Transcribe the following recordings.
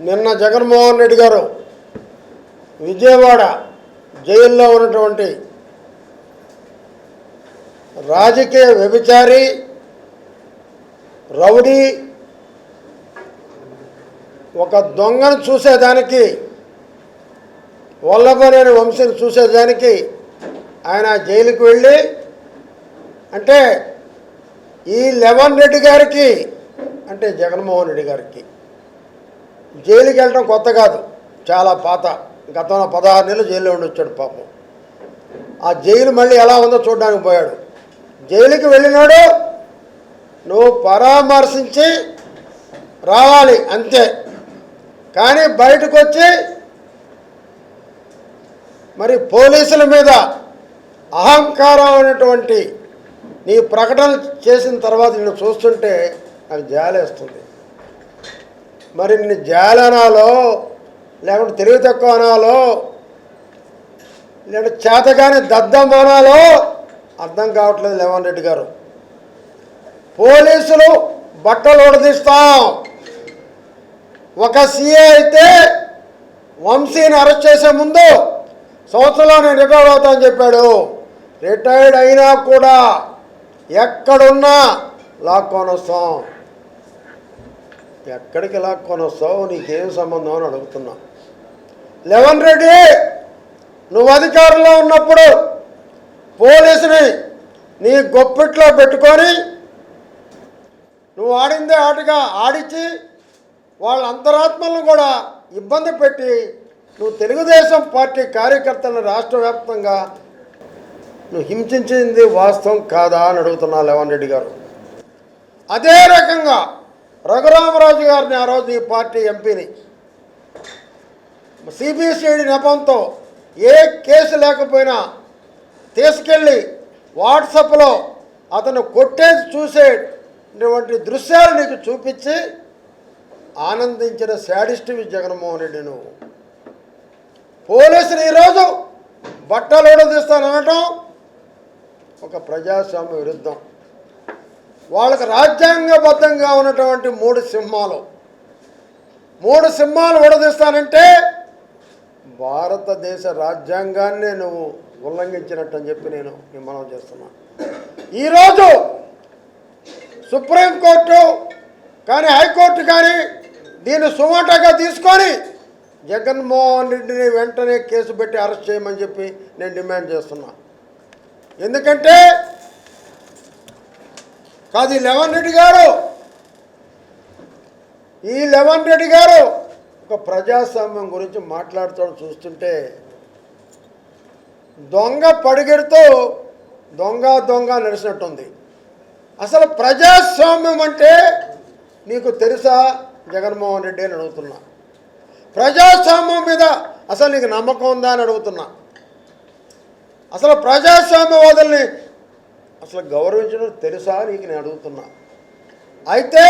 నిన్న జగన్మోహన్ రెడ్డి గారు విజయవాడ జైల్లో ఉన్నటువంటి రాజకీయ వ్యభిచారి రౌడీ ఒక దొంగను చూసేదానికి వల్లభనేని వంశీని చూసేదానికి ఆయన జైలుకి వెళ్ళి అంటే ఈ లెవన్ రెడ్డి గారికి అంటే జగన్మోహన్ రెడ్డి గారికి జైలుకి వెళ్ళడం కొత్త కాదు. చాలా పాత. గతంలో పదహారు నెలలు జైల్లో ఉండి వచ్చాడు పాపం. ఆ జైలు మళ్ళీ ఎలా ఉందో చూడడానికి పోయాడు. జైలుకి వెళ్ళినాడు. నువ్వు పరామర్శించి రావాలి అంతే. కానీ బయటకు వచ్చి మరి పోలీసుల మీద అహంకారం అనేటువంటి నీ ప్రకటన చేసిన తర్వాత నేను చూస్తుంటే నాకు జాలేస్తుంది. మరి నిన్ను జాలనాలో లేకుంటే తెలివి తక్కువ అనాలో లేదంటే చేతగాని దద్దం అనాలో అర్థం కావట్లేదు లేవన్ రెడ్డి గారు. పోలీసులు బట్టలు ఉడదీస్తాం. ఒక సీఏ అయితే వంశీని అరెస్ట్ చేసే ముందు సంవత్సరంలో నేను రిటైర్డ్ అవుతానని చెప్పాడు. రిటైర్డ్ అయినా కూడా ఎక్కడున్నా లాక్కొని వస్తాం ఎక్కడికి ఇలా కొనొస్తావు నీకేం సంబంధం అని అడుగుతున్నా. లెవన్ రెడ్డి నువ్వు అధికారంలో ఉన్నప్పుడు పోలీసుని నీ గొప్పిట్లో పెట్టుకొని నువ్వు ఆడిందే ఆటగా ఆడించి వాళ్ళ అంతరాత్మలను కూడా ఇబ్బంది పెట్టి నువ్వు తెలుగుదేశం పార్టీ కార్యకర్తలను రాష్ట్ర వ్యాప్తంగా నువ్వు హింసించింది వాస్తవం కాదా అని అడుగుతున్నా లెవన్ రెడ్డి గారు. అదే రకంగా రఘురామరాజు గారిని ఆ రోజు ఈ పార్టీ ఎంపీని. సిబిసిఐడి నెపంతో ఏ కేసు లేకపోయినా తీసుకెళ్ళి వాట్సాప్లో అతను కొట్టేసి చూసేటువంటి దృశ్యాలు నీకు చూపించి ఆనందించిన శాడిస్టివి జగన్మోహన్ రెడ్డి నువ్వు. పోలీసులు ఈరోజు బట్టలు తీస్తాననటం ఒక ప్రజాస్వామ్య విరుద్ధం. వాళ్ళకి రాజ్యాంగబద్ధంగా ఉన్నటువంటి మూడు సింహాలు. మూడు సింహాలు విడదీస్తానంటే భారతదేశ రాజ్యాంగాన్నే నువ్వు ఉల్లంఘించినట్టు అని చెప్పి నేను నిమ్మనం చేస్తున్నా. ఈరోజు సుప్రీంకోర్టు కానీ హైకోర్టు కానీ దీన్ని సుమోటాగా తీసుకొని జగన్మోహన్ రెడ్డిని వెంటనే కేసు పెట్టి అరెస్ట్ చేయమని చెప్పి నేను డిమాండ్ చేస్తున్నా. ఎందుకంటే కాదు ఈ లెవన్ రెడ్డి గారు. ఈ లెవన్ రెడ్డి గారు ఒక ప్రజాస్వామ్యం గురించి మాట్లాడుతూ చూస్తుంటే దొంగ పడిగెడుతూ దొంగ దొంగ నడిచినట్టుంది. అసలు ప్రజాస్వామ్యం అంటే నీకు తెలుసా? జగన్మోహన్ రెడ్డి అని అడుగుతున్నా. ప్రజాస్వామ్యం మీద అసలు నీకు నమ్మకం ఉందా అని అడుగుతున్నా. అసలు ప్రజాస్వామ్యవాదుల్ని అసలు గౌరవించడం తెలుసా నీకు? నేను అడుగుతున్నా. అయితే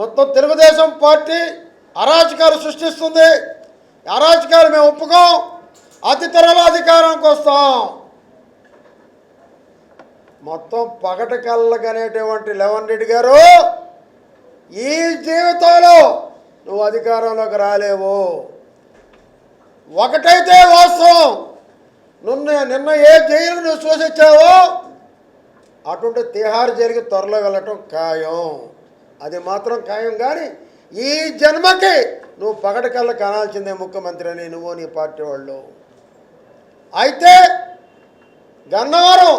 మొత్తం తెలుగుదేశం పార్టీ అరాచకాలు సృష్టిస్తుంది. అరాచకాలు మేము ఒప్పుకోం. అతి త్వరలో అధికారంకి వస్తాం. మొత్తం పగట కళ్ళకనేటువంటి లెవన్ రెడ్డి గారు ఈ జీవితంలో నువ్వు అధికారంలోకి రాలేవు. ఒకటైతే వాస్తవం. నిన్న నిన్న ఏ జైలు నువ్వు చూసొచ్చావో అటువంటి తిహార్ జరిగి త్వరలో వెళ్ళటం ఖాయం. అది మాత్రం ఖాయం కానీ ఈ జన్మకి నువ్వు పగటికల్లా కనాల్సిందే ముఖ్యమంత్రి అని నువ్వు నీ పార్టీ వాళ్ళు. అయితే గన్నవరం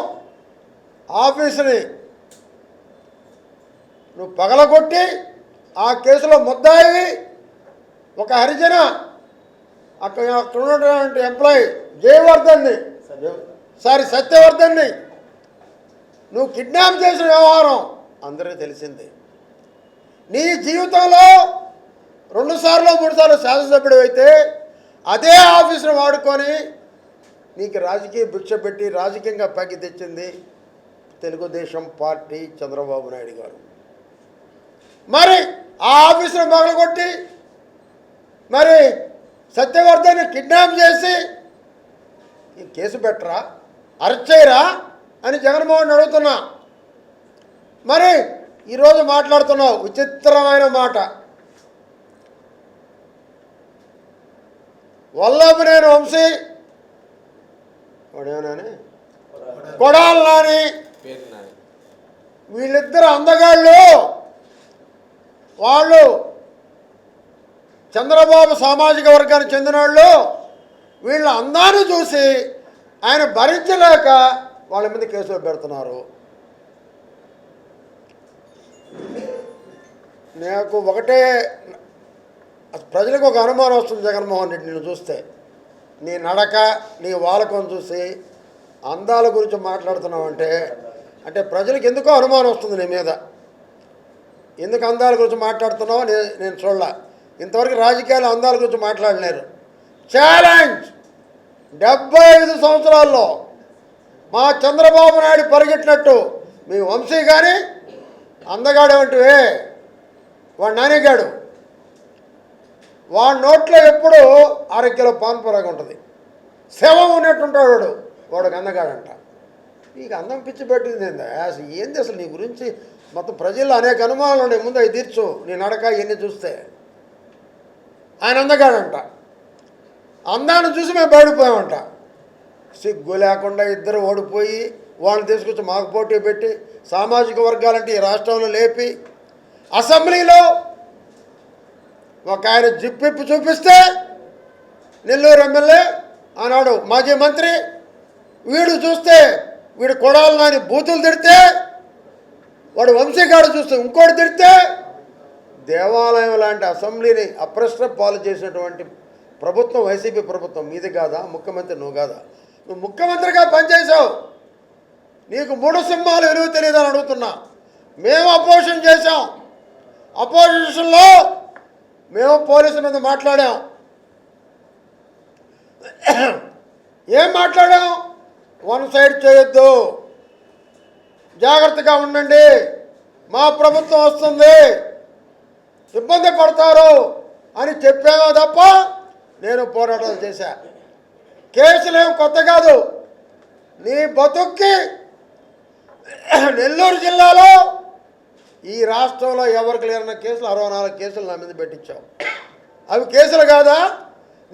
ఆఫీసుని నువ్వు పగలగొట్టి ఆ కేసులో ముద్దాయి ఒక హరిజన అక్కడ అక్కడ ఉన్నటువంటి ఎంప్లాయీ జయవర్ధన్ని సారీ సత్యవర్ధన్ని నువ్వు కిడ్నాప్ చేసిన వ్యవహారం అందరికీ తెలిసింది. నీ జీవితంలో రెండుసార్లు మూడుసార్లు శాసనసభ్యుడు అయితే అదే ఆఫీసును వాడుకొని నీకు రాజకీయ భిక్ష పెట్టి రాజకీయంగా పైకి తెచ్చింది తెలుగుదేశం పార్టీ చంద్రబాబు నాయుడు గారు. మరి ఆ ఆఫీసును మొగలగొట్టి మరి సత్యవర్ధన్ని కిడ్నాప్ చేసి కేసు పెట్టరా? అరెస్ట్ చేయరా? అని జగన్మోహన్ అడుగుతున్నా. మరి ఈరోజు మాట్లాడుతున్నావు విచిత్రమైన మాట. వల్లభనేని వంశీ వాడేమని కొడాలి నాని. పేరు నాని. వీళ్ళిద్దరు అందగాళ్ళు వాళ్ళు చంద్రబాబు సామాజిక వర్గానికి చెందిన వాళ్ళు వీళ్ళ అందాన్ని చూసి ఆయన భరించలేక వాళ్ళ మీద కేసులు పెడుతున్నారు. నాకు ఒకటే ప్రజలకు ఒక అనుమానం వస్తుంది జగన్మోహన్ రెడ్డి నేను చూస్తే. నీ నడక నీ వాలకం చూసి అందాల గురించి మాట్లాడుతున్నావు అంటే ప్రజలకు ఎందుకో అనుమానం వస్తుంది నీ మీద? ఎందుకు అందాల గురించి మాట్లాడుతున్నావో నేను చూడలే. ఇంతవరకు రాజకీయాలు అందాల గురించి మాట్లాడలేరు. ఛాలెంజ్ డెబ్బై ఐదు సంవత్సరాల్లో మా చంద్రబాబు నాయుడు పరిగెట్టినట్టు మీ వంశీ కానీ అందగాడు వంటివే వాడు నానిగాడు. వాడి నోట్లో ఎప్పుడు అర కిలో పాన్పురాగా ఉంటుంది. శవం ఉన్నట్టుంటాడు వాడు. వాడికి అందగాడంట. నీకు అందం పిచ్చి పెట్టింది అసలు ఏంది అసలు నీ గురించి? మొత్తం ప్రజల్లో అనేక అనుమానాలు ఉన్నాయి. ముందు అవి తీర్చు. నీ నడక ఇవన్నీ చూస్తే. ఆయన అందగాడంట. అందాన్ని చూసి మేము బయడిపోయామంట సిగ్గు లేకుండా ఇద్దరు ఓడిపోయి వాళ్ళని తీసుకొచ్చి మాకు పోటీ పెట్టి సామాజిక వర్గాలంటే ఈ రాష్ట్రంలో లేపి అసెంబ్లీలో ఒక ఆయన జిప్పిప్పి చూపిస్తే నెల్లూరు ఎమ్మెల్యే ఆనాడు మాజీ మంత్రి వీడు చూస్తే వీడు కొడాలని నాని బూతులు తిడితే వాడు వంశీగాడు చూస్తే ఇంకోటి తిడితే దేవాలయం లాంటి అసెంబ్లీని అప్రశ్న పాలు చేసినటువంటి ప్రభుత్వం వైసీపీ ప్రభుత్వం మీది కాదా? ముఖ్యమంత్రి నువ్వు కాదా? నువ్వు ముఖ్యమంత్రిగా పనిచేసావు నీకు మూడు సింహాలు విలువ తెలియదని అడుగుతున్నా. మేము అపోజిషన్ చేశాం. అపోజిషన్లో మేము పోలీసుల మీద మాట్లాడాం. ఏం మాట్లాడాం? వన్ సైడ్ చేయొద్దు. జాగ్రత్తగా ఉండండి. మా ప్రభుత్వం వస్తుంది. ఇబ్బంది పడతారు అని చెప్పామో తప్ప నేను పోరాటాలు చేశా. కేసులేం కొత్త కాదు. నీ బతుక్కి నెల్లూరు జిల్లాలో ఈ రాష్ట్రంలో ఎవరికి లేరన్న కేసులు అరవై నాలుగు కేసులు నా మీద పెట్టించావు. అవి కేసులు కాదా?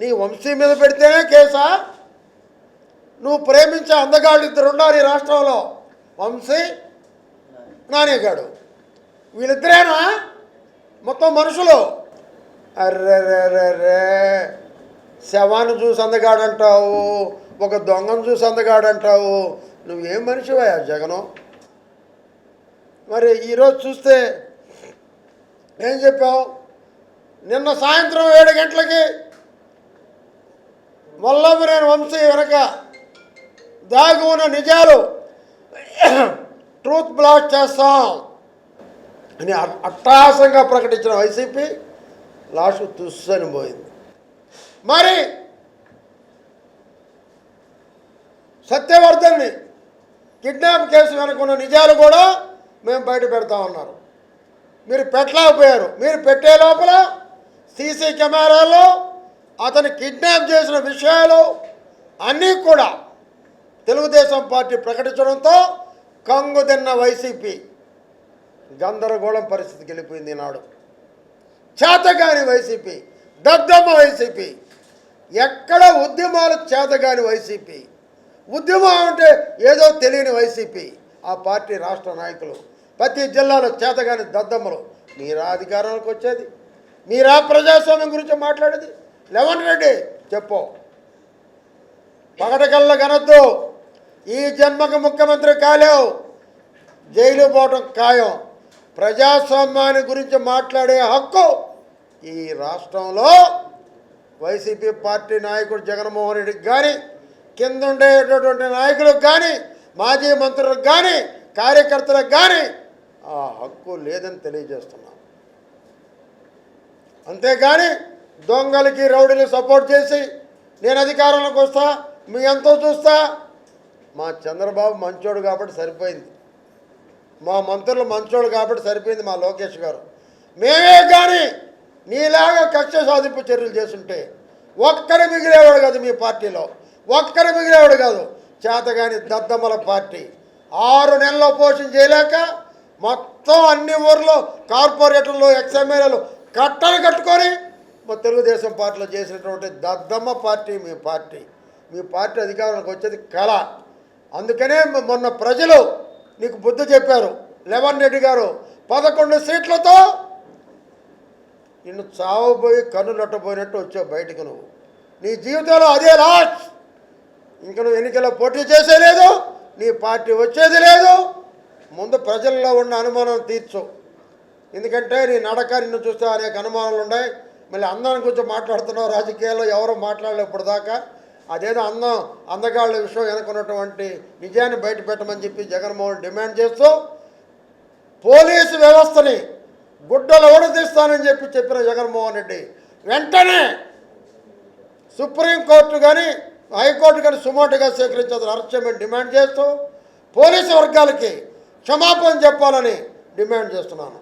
నీ వంశీ మీద పెడితేనే కేసా? నువ్వు ప్రేమించే అందగాళ్ళు ఇద్దరు ఉన్నారు ఈ రాష్ట్రంలో. వంశీ నానేగాడు. వీళ్ళిద్దరేనా? మొత్తం మనుషులు. అర్రెర్రెర్రే. శవాన్ని చూసి అందగాడంటావు ఒక దొంగను చూసి అందగాడంటావు. నువ్వేం మనిషివా జగను? మరి ఈరోజు చూస్తే ఏం చెప్పావు? నిన్న సాయంత్రం ఏడు గంటలకి వల్లభనేని వంశీ వెనక దాగి ఉన్న నిజాలు ట్రూత్ బ్లాస్ట్ చేస్తాం. అని అట్టాసంగా అట్టహాసంగా ప్రకటించిన వైసీపీ లాస్ట్ తుస్సని పోయింది. మరి సత్యవర్ధన్ని కిడ్నాప్ కేసు వెనుకున్న నిజాలు కూడా మేము బయట పెడతామన్నారు మీరు పెట్టలేకపోయారు. మీరు పెట్టే లోపల సీసీ కెమెరాలో అతను కిడ్నాప్ చేసిన విషయాలు అన్నీ కూడా తెలుగుదేశం పార్టీ ప్రకటించడంతో కంగు తిన్న వైసీపీ గందరగోళం పరిస్థితికి వెళ్ళిపోయింది ఈనాడు. చేతగాని వైసీపీ దద్దమ్మ వైసీపీ ఎక్కడ ఉద్యమాలు చేతగాని వైసీపీ ఉద్యమం అంటే ఏదో తెలియని వైసీపీ ఆ పార్టీ రాష్ట్ర నాయకులు ప్రతి జిల్లాలో చేతగాని దద్దమ్మలు మీరా అధికారంలోకి వచ్చేది? మీరా ప్రజాస్వామ్యం గురించి మాట్లాడేది? లెవెన్ రెడ్డి చెప్పు. పగటకల్ల గనొద్దు ఈ జన్మకు ముఖ్యమంత్రి కాలేవు. జైలు పోవటం ఖాయం. ప్రజాస్వామ్యాన్ని గురించి మాట్లాడే హక్కు ఈ రాష్ట్రంలో వైసీపీ పార్టీ నాయకుడు జగన్మోహన్ రెడ్డికి కానీ కింద ఉండేటటువంటి నాయకులకు కానీ మాజీ మంత్రులకు కానీ కార్యకర్తలకు కానీ ఆ హక్కు లేదని తెలియజేస్తున్నాం. అంతేగాని దొంగలకి రౌడీలు సపోర్ట్ చేసి నేను అధికారంలోకి వస్తా మీ ఎంతో చూస్తా మా చంద్రబాబు మంచోడు కాబట్టి సరిపోయింది. మా మంత్రులు మంచోడు కాబట్టి సరిపోయింది మా లోకేష్ గారు. మేమే కానీ నీలాగా కక్ష సాధింపు చర్యలు చేస్తుంటే ఒక్కరు మిగిలేవాడు కాదు మీ పార్టీలో. ఒక్కరు మిగిలేవాడు కాదు. చేతగాని దద్దమ్మల పార్టీ. ఆరు నెలల్లో పోషణ చేయలేక మొత్తం అన్ని ఊర్లో కార్పొరేటర్లు ఎక్స్ఎమ్మెల్యేలు కట్టలు కట్టుకొని మా తెలుగుదేశం పార్టీలో చేసినటువంటి దద్దమ్మ పార్టీ మీ పార్టీ. మీ పార్టీ అధికారంలోకి వచ్చేది కళ. అందుకనే మొన్న ప్రజలు నీకు బుద్ధి చెప్పారు. లెవన్ రెడ్డి గారు పదకొండు సీట్లతో నిన్ను చావబోయి కన్నులట్టబోయినట్టు వచ్చావు బయటకు నువ్వు. నీ జీవితంలో అదే లాస్ట్. ఇంక నువ్వు ఎన్నికల్లో పోటీ చేసేలేదు నీ పార్టీ వచ్చేది లేదు. ముందు ప్రజల్లో ఉన్న అనుమానం తీర్చు. ఎందుకంటే నీ నడక నిన్ను చూస్తే అనేక అనుమానాలు ఉన్నాయి. మళ్ళీ అందాన్ని గురించి మాట్లాడుతున్నావు రాజకీయాల్లో ఎవరు మాట్లాడలేదు ఇప్పుడు దాకా అదేదో అందం అందగాళ్ళ విషయం వెనుకున్నటువంటి నిజాన్ని బయట పెట్టమని చెప్పి జగన్మోహన్ డిమాండ్ చేస్తూ పోలీసు వ్యవస్థని గుడ్డలు ఓడదీస్తానని చెప్పి చెప్పిన జగన్మోహన్ రెడ్డి వెంటనే సుప్రీంకోర్టు కానీ హైకోర్టు కానీ సుమోటుగా స్వీకరించాలని అరెస్ట్ చేయమని డిమాండ్ చేస్తూ పోలీసు వర్గాలకి క్షమాపణ చెప్పాలని డిమాండ్ చేస్తున్నాను.